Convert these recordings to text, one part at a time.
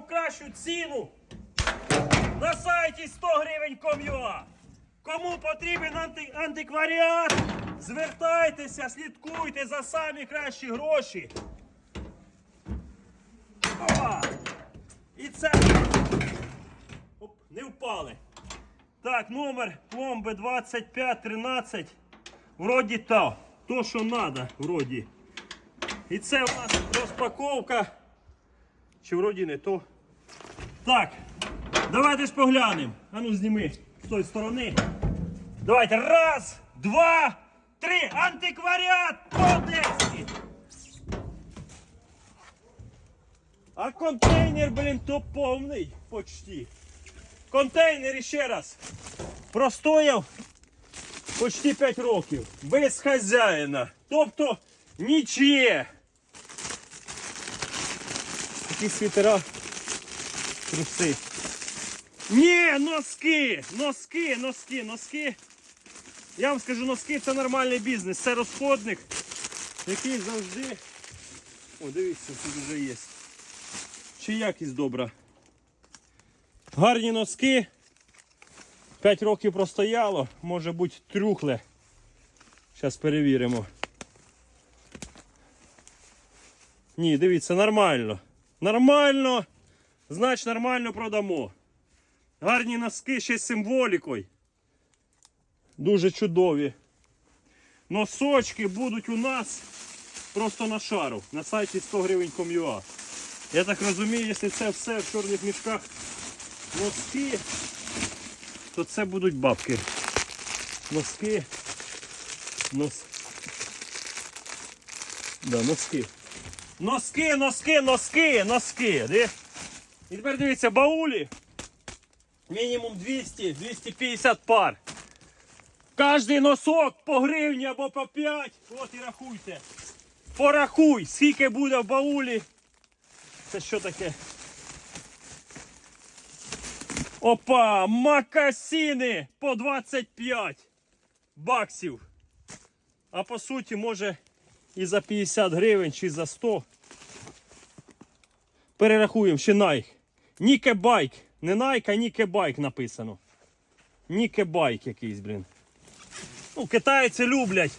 саму кращу ціну на сайті 100 гривень ком'юа. Кому потрібен анти- антикваріат, звертайтеся, слідкуйте за самі кращі гроші. Опа! І це. Оп, не впали. Так, номер пломби 2513. Вроді та. То, що треба, вроді. І це у нас розпаковка. Чи вроді не то. Так, давайте ж поглянемо. А ну зніми з тої сторони. Давайте. Раз, два, три. Антикваріат по-одеськи. А контейнер, блін, то повний почти. Контейнер ще раз. Простояв почти 5 років. Без хазяїна. Тобто нічиє. Такі світера. Труси. Ні, носки! Носки, носки, носки. Я вам скажу, носки це нормальний бізнес. Це розходник, який завжди. О, дивіться, тут вже є. Чи якість добра. Гарні носки. 5 років простояло, може бути трюхле. Зараз перевіримо. Ні, дивіться, нормально. Нормально. Значить нормально продамо. Гарні носки ще з символікою. Дуже чудові. Носочки будуть у нас просто на шару. На сайті 100 гривень ком'юа. Я так розумію, якщо це все в чорних мішках носки, то це будуть бабки. Носки. Нос... Да, носки. Носки, носки, носки, носки. Де? І тепер дивіться, баулі. Мінімум 200-250 пар. Кожний носок по гривні або по 5. От і рахуйте. Порахуй, скільки буде в баулі. Це що таке? Опа! Макасіни по 25 баксів. А по суті, може і за 50 гривень, чи за 100. Перерахуємо ще Nike. Ніке Байк. Не Nike, а Ніке Байк написано. Ніке Байк якийсь, блін. Ну, китайці люблять.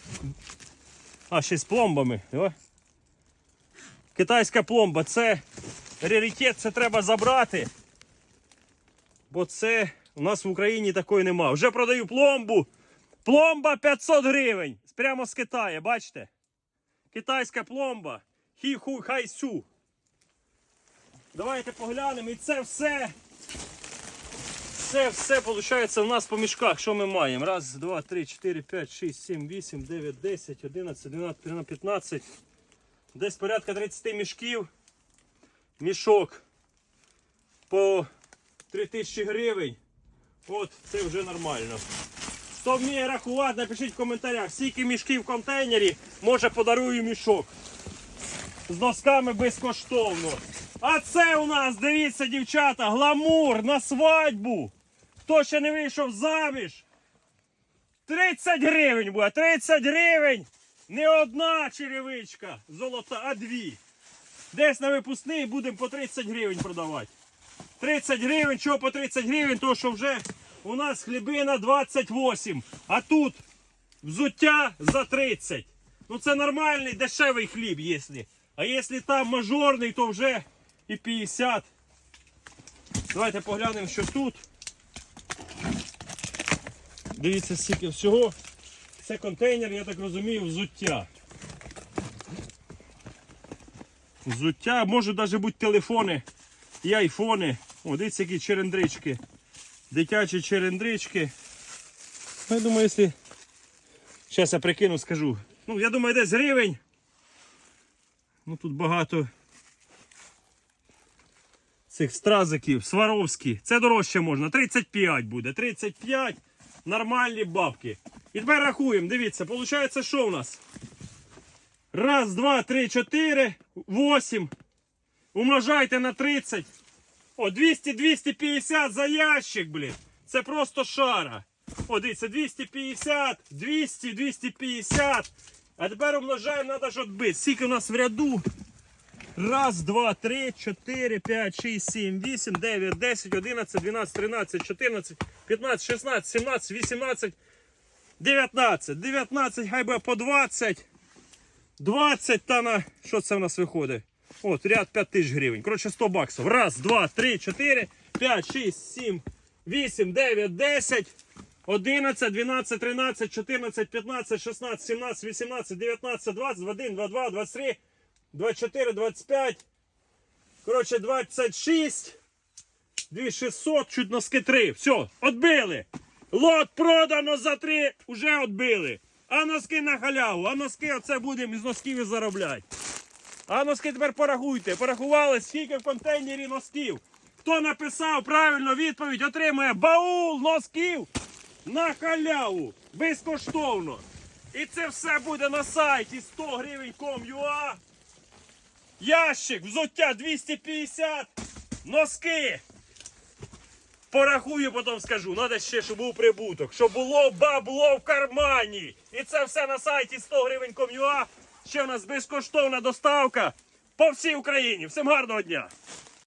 А, ще з пломбами. О. Китайська пломба. Це раритет, це треба забрати. Бо це у нас в Україні такої нема. Вже продаю пломбу. Пломба 500 гривень. Прямо з Китаю, бачите? Китайська пломба. Хі-ху хай-сю. Давайте поглянемо. І це все. Це все виходить у нас по мішках. Що ми маємо? Раз, два, три, чотири, п'ять, шість, сім, вісім, дев'ять, десять, одинадцять, дванадцять, тринадцять, п'ятнадцять. Десь порядка 30 мішків. Мішок по 3000 гривень. От, це вже нормально. Хто вміє рахувати, напишіть в коментарях, скільки мішків в контейнері, може подарую мішок. З носками безкоштовно. А це у нас, дивіться, дівчата, гламур на свадьбу. Хто ще не вийшов заміж? 30 гривень буде, 30 гривень. Не одна черевичка золота, а дві. Десь на випускний будемо по 30 гривень продавати. 30 гривень, чого по 30 гривень, то що вже у нас хлібина 28, а тут взуття за 30. Ну це нормальний дешевий хліб, якщо. А якщо там мажорний, то вже і 50. Давайте поглянемо, що тут. Дивіться, скільки всього. Це контейнер, я так розумію, взуття. Взуття, може навіть бути телефони і айфони. О, дивіться, які черендрички. Дитячі черендрички. Ну, я думаю, якщо. Зараз я прикину, скажу. Ну, я думаю, десь гривень. Ну тут багато цих стразиків, Сваровські. Це дорожче можна. 35 буде. 35 нормальні бабки. І тепер рахуємо. Дивіться, виходить, що у нас? Раз, два, три, чотири, восім. Умножайте на 30. О, 200-250 за ящик, блін. Це просто шара. О, дивіться, 250, 200, 250. А тепер умножаємо, треба ж відбити. Скільки у нас в ряду? Раз, два, три, чотири, п'ять, шість, сім, вісім, дев'ять, десять, одинадцять, дванадцять, тринадцять, чотирнадцять, п'ятнадцять, шістнадцять, сімнадцять, вісімнадцять, дев'ятнадцять. Дев'ятнадцять, хай буде по двадцять. 20 та на. Що це в нас виходить? От, ряд 5 тисяч гривень. Коротше, 100 баксів. Раз, два, три, чотири, п'ять, шість, сім, вісім, дев'ять, десять. 11, 12, 13, 14, 15, 16, 17, 18, 19, 20, 21, 22, 23, 24, 25. Коротше, 26. 2600, чуть носки 3. Все, отбили. Лот продано за 3, уже отбили. А носки на халяву. А носки оце будемо із носків і заробляти. А носки тепер порахуйте. Порахували, скільки в контейнері носків. Хто написав правильно відповідь, отримує баул носків на халяву. Безкоштовно. І це все буде на сайті 100 гривень com.ua. Ящик, взуття 250, носки. Порахую, потім скажу. Надо ще, щоб був прибуток. Щоб було бабло в кармані. І це все на сайті 100 гривень com.ua. Ще в нас безкоштовна доставка по всій Україні. Всім гарного дня!